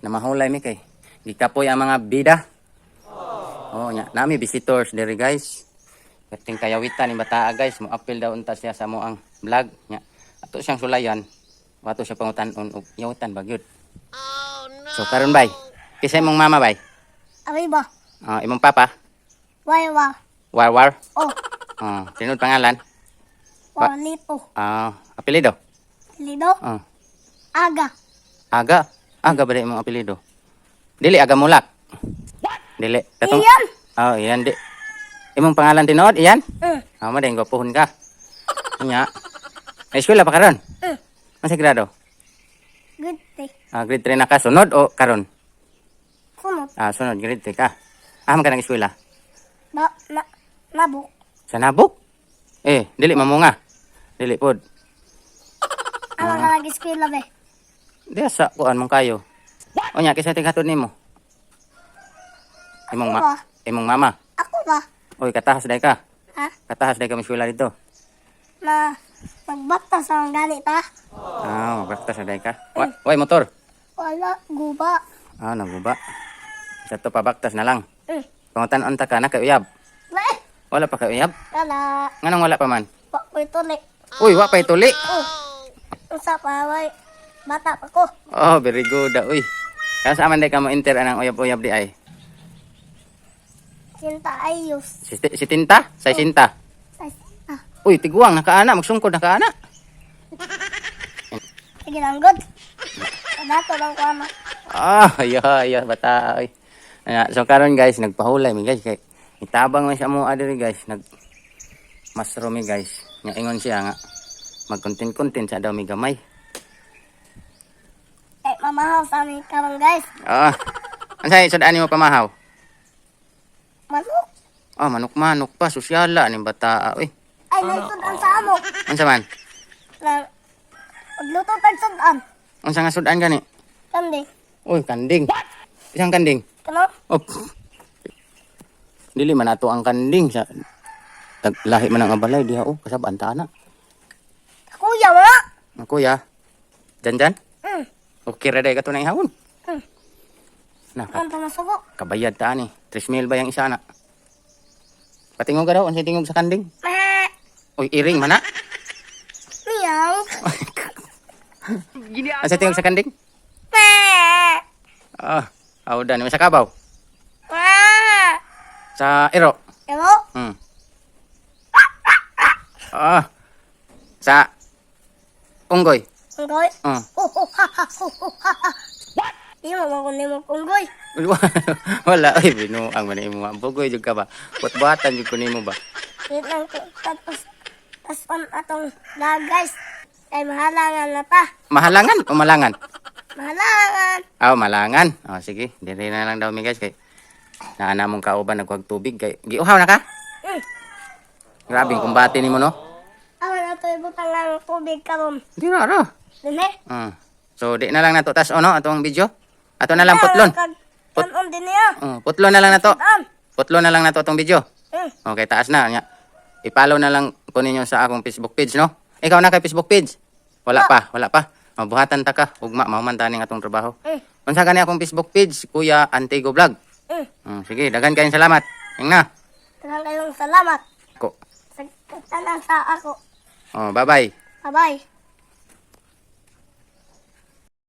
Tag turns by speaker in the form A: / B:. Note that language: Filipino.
A: na mahulay mi kay gikapoy ang mga bida. Oh, nya nami visitors diri guys. Kating kayawitan ni bata guys, mo appeal daw unta siya sa mo ang vlog nya. Ato siyang sulayan. Wato siya pangutan-on og yawitan bagyod. So karon bay, kisa imong mama bay?
B: Abi ba?
A: Ah, imong papa?
B: Why wa?
A: War war.
B: Oh,
A: Ah, tinod pangalan? Wa-
B: walito.
A: Ah, apelyido?
B: Lido?
A: Ah,
B: Aga.
A: aga. Aga ba imong apelyido? Dili aga mulak. Dili. Katong
B: Iyan.
A: Oh, iyan di. Imong pangalan tinuod iyan?
B: Mm.
A: Ah, mo din gwapuhon ka. Nya. Ay eskwela pa karon?
B: Mm.
A: Masa grado?
B: Good day.
A: Ah, grade 3 na ka sunod o karon?
B: Kunot.
A: Ah, sunod grade 3 ka. Ah, ka nang eskwela.
B: Ba, na, nabok.
A: Sa nabok? Eh, dili mamunga. Dili pod.
B: Ano ka nag-eskwela be?
A: Di sa kuan mong kayo. O nya kisa tinghatod nimo. Imong ma
B: ba?
A: imong mama.
B: Ako ba?
A: Oy, katahas day ka.
B: Ha?
A: Katahas day ka eskwela dito.
B: Na, magbata sa mga ganit ha?
A: Ah, basta sa day ka. Wa, way motor.
B: Wala, guba.
A: Ah, naguba. Sa to pabaktas na lang.
B: Mm.
A: Pangutan unta ka na kay uyab.
B: Na eh.
A: Wala pa kay uyab.
B: Wala.
A: Nganong wala pa man?
B: Wa ko ituli.
A: Uy, wa pa ituli.
B: Oh. Usa pa, way. Bata pa ko.
A: Oh, very good. ah, Uy. Kaya sa aman ka mo enter anang uyab-uyab di ay.
B: Sinta ayos.
A: Si, si Tinta? Sa Sinta.
B: Sa ah.
A: Uy, tiguang nakaana, magsungkod nakaana.
B: Sige lang, good. Dato lang ko ama.
A: Ah, iya, iya, bata. Ay. Ayan, so karon guys, nagpahulay mi guys kay itabang man siya mo adiri guys, nag mushroom mi guys. Nya ingon siya nga magkontent-content sa daw mi gamay.
B: Mamahaw sa amin karon guys.
A: Ah. Ansay sad ani mo pamahaw?
B: Manok.
A: Ah, manok-manok pa, sosyala ni bata. Uy,
B: Ay, nagsudan sa amo.
A: unsa man?
B: Na, magluto tag sudan.
A: Unsa nga sudan gani?
B: Kandi.
A: Uy, kanding. Isang kanding.
B: Kano?
A: Oh. Dili man ato ang kanding sa tag lahi man ang abalay diha oh, kasab antana.
B: Kuya, mga.
A: Ang kuya. Jan jan. Okay ra day ka to na ihawon.
B: Hmm.
A: Na, ka-
B: Kanta na suko.
A: kabayad ta ani. 3 mil ba yang isa na? Patingog ka daw, unsay tingog sa kanding? Uy, iring man na.
B: Meow.
A: Unsay tingog sa kanding? Ah, aw dan sa kabaw. Sa iro.
B: Ewo.
A: Hmm. Ah. Sa unggoy.
B: Unggoy.
A: Ah.
B: Oh, oh, ha, ha, oh, oh, ha, ha. Di mo makunin mo unggoy.
A: Wala, ay, binuang man mo. Bugoy jud ka ba? Buat-buatan jud ko nimo ba?
B: Wait lang ko. Tapos, tapos on atong lag guys. Ay, mahalangan na ta.
A: Mahalangan o malangan?
B: Mahalangan.
A: Ah, malangan. Oh, sige, dire na lang daw mi guys kay naana mong kauban nagwag tubig kay giuhaw na ka?
B: Hmm.
A: Grabe, kumbati nimo no?
B: Awan na to ibutang lang tubig karon.
A: Di na ra.
B: Dine.
A: Ah. So, di na lang nato tas ano atong video. Ato na lang putlon.
B: Kanon din niya.
A: Oh, putlon na lang nato. Putlon na lang nato atong video.
B: Hmm.
A: Okay, taas na nya. I-follow na lang ko ninyo sa akong Facebook page, no? Ikaw na kay Facebook page? Wala pa, wala pa. Mabuhatan ta ka. Ugma, mauman taning atong trabaho.
B: Hmm.
A: Unsa gani akong Facebook page, Kuya Antigo Vlog.
B: Hmm,
A: sige, dagan kayong salamat. Yung na.
B: Daghang kayong salamat.
A: Ko.
B: Sa sa ako.
A: Oh, bye-bye.
B: Bye-bye.